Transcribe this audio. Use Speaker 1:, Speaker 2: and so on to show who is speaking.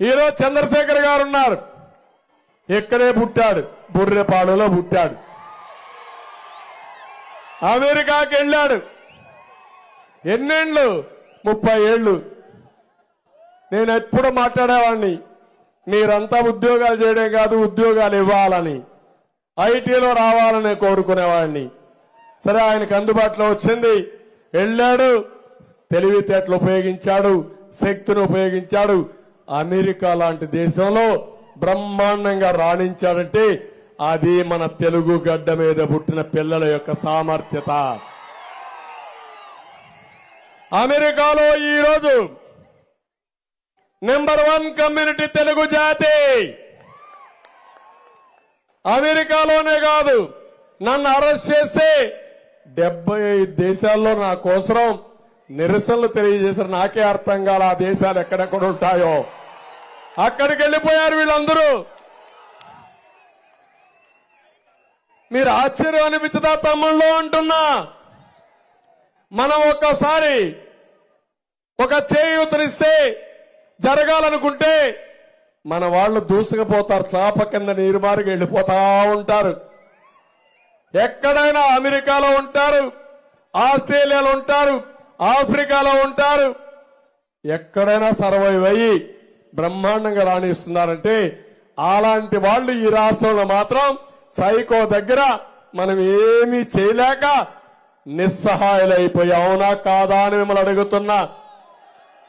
Speaker 1: ఈరోజు చంద్రశేఖర్ గారు ఉన్నారు ఇక్కడే పుట్టాడు బుర్రెపాడులో పుట్టాడు. అమెరికాకి వెళ్ళాడు. ఎన్నేళ్ళు? ముప్పై ఏళ్ళు. నేను ఎప్పుడు మాట్లాడేవాడిని మీరంతా ఉద్యోగాలు చేయడం కాదు ఉద్యోగాలు ఇవ్వాలని ఐటీలో రావాలని కోరుకునేవాడిని. సరే ఆయనకు అందుబాటులో వచ్చింది. వెళ్ళాడు తెలివితేటలు ఉపయోగించాడు శక్తిని ఉపయోగించాడు అమెరికా లాంటి దేశంలో బ్రహ్మాండంగా రాణించాడంటే అది మన తెలుగు గడ్డ మీద పుట్టిన పిల్లల యొక్క సామర్థ్యత. అమెరికాలో ఈరోజు నెంబర్ వన్ కమ్యూనిటీ తెలుగు జాతి. అమెరికాలోనే కాదు నన్ను అరెస్ట్ చేస్తే డెబ్బై ఐదు దేశాల్లో నా కోసం నిరసనలు తెలియజేశారు. నాకే అర్థం కాల ఆ దేశాలు ఎక్కడెక్కడ ఉంటాయో. అక్కడికి వెళ్ళిపోయారు వీళ్ళందరూ. మీరు ఆశ్చర్యం అనిపించదా తమ్ముళ్ళు అంటున్నా. మనం ఒక్కసారి ఒక చేయూతనిస్తే జరగాలనుకుంటే మన వాళ్ళు దూసుకుపోతారు. చాప కింద నీరు మారికి వెళ్ళిపోతా ఉంటారు. ఎక్కడైనా అమెరికాలో ఉంటారు ఆస్ట్రేలియాలో ఉంటారు ఆఫ్రికాలో ఉంటారు. ఎక్కడైనా సర్వైవ్ అయ్యి బ్రహ్మాండంగా రాణిస్తున్నారంటే అలాంటి వాళ్ళు ఈ రాష్ట్రంలో మాత్రం సైకో దగ్గర మనం ఏమీ చేయలేక నిస్సహాయులైపోయి అవునా కాదా అని మిమ్మల్ని అడుగుతున్నా.